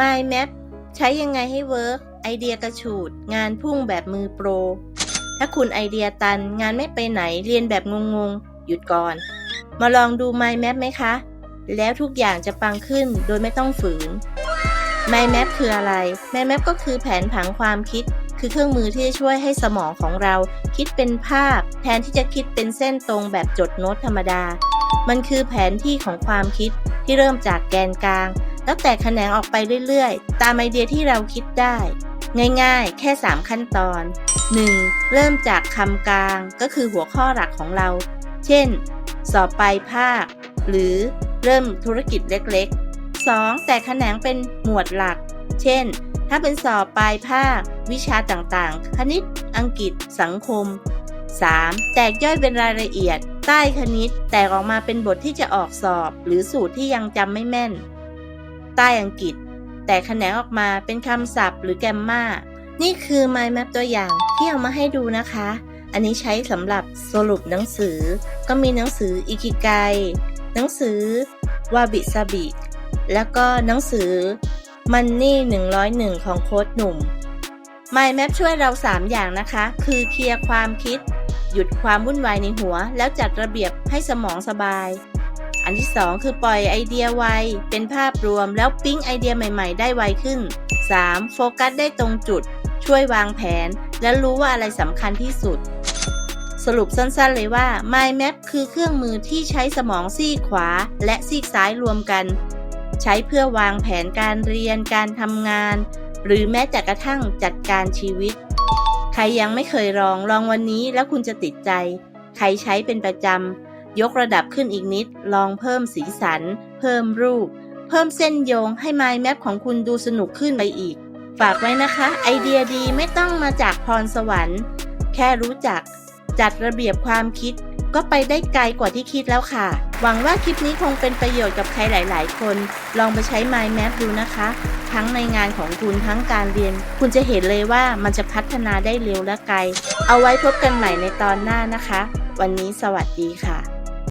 Mind Map ใช้ยังไงให้เวิร์กไอเดียกระฉูด งานพุ่งแบบมือโปร ถ้าคุณไอเดียตันงานไม่ไปไหนเรียนแบบงงๆ หยุดก่อน มาลองดู Mind Map ไหมคะ แล้วทุกอย่างจะปังขึ้นโดยไม่ต้องฝืน Mind Map คืออะไร Mind Map ก็คือแผนผังความคิด คือเครื่องมือที่จะช่วยให้สมองของเราคิดเป็นภาพ แทนที่จะคิดเป็นเส้นตรงแบบจดโน้ตธรรมดา มันคือแผนที่ของความคิดที่เริ่มจากแกนกลาง แล้วแตกแขนงออกไปเรื่อยๆ ตามไอเดียที่เราคิดได้ ง่ายๆ แค่ 3 ขั้นตอน 1. เริ่มจากคำกลางก็คือหัวข้อหลักของเรา เช่น สอบปลายภาค หรือเริ่มธุรกิจเล็กๆ 2. แตกแขนงเป็นหมวดหลัก เช่น ถ้าเป็นสอบปลายภาค วิชาต่างๆ คณิต อังกฤษ สังคม 3. แตกย่อยเป็นรายละเอียด ใต้คณิต แตกออกมาเป็นบทที่จะออกสอบ หรือสูตรที่ยังจำไม่แม่น ใต้อังกฤษ แตกแขนงออกมาเป็นคำศัพท์หรือแกมมานี่คือ Mind Map ตัวอย่างที่เอามาให้ดูนะคะ อันนี้ใช้สำหรับสรุปหนังสือ ก็มีหนังสืออิคิไกหนังสือวาบิซาบิแล้วก็หนังสือมันนี่101 ของโค้ดหนุ่ม Mind Map ช่วยเรา 3 อย่างนะคะ คือเคลียร์ความคิด หยุดความวุ่นวายในหัว แล้วจัดระเบียบให้สมองสบาย อันที่ 2 คือปล่อยไอเดียไว เป็นภาพรวมแล้วปิ๊งไอเดียใหม่ๆ ได้ไวขึ้น 3. โฟกัสได้ตรงจุด ช่วยวางแผน และรู้ว่าอะไรสำคัญที่สุด สรุปสั้นๆเลยว่า Mind Map คือเครื่องมือที่ใช้สมองซีกขวา และซีกซ้ายรวมกัน ใช้เพื่อวางแผนการเรียนการทำงาน หรือแม้แต่กระทั่งจัดการชีวิต ใครยังไม่เคยลองลองวันนี้แล้วคุณจะติดใจ ใครใช้เป็นประจำ ยกระดับขึ้นอีกนิด ลองเพิ่มสีสัน เพิ่มรูป เพิ่มเส้นโยงให้ Mind Map ของคุณดูสนุกขึ้นไปอีก ฝากไว้นะคะ ไอเดียดีไม่ต้องมาจากพรสวรรค์ แค่รู้จัก จัดระเบียบความคิด ก็ไปได้ไกลกว่าที่คิดแล้วค่ะ หวังว่าคลิปนี้คงเป็นประโยชน์กับใครหลาย ๆ คน ลองไปใช้ Mind Map ดูนะคะ ทั้งในงานของคุณทั้งการเรียน คุณจะเห็นเลยว่ามันจะพัฒนาได้เร็วและไกล เอาไว้พบกันใหม่ในตอนหน้านะคะวันนี้สวัสดีค่ะ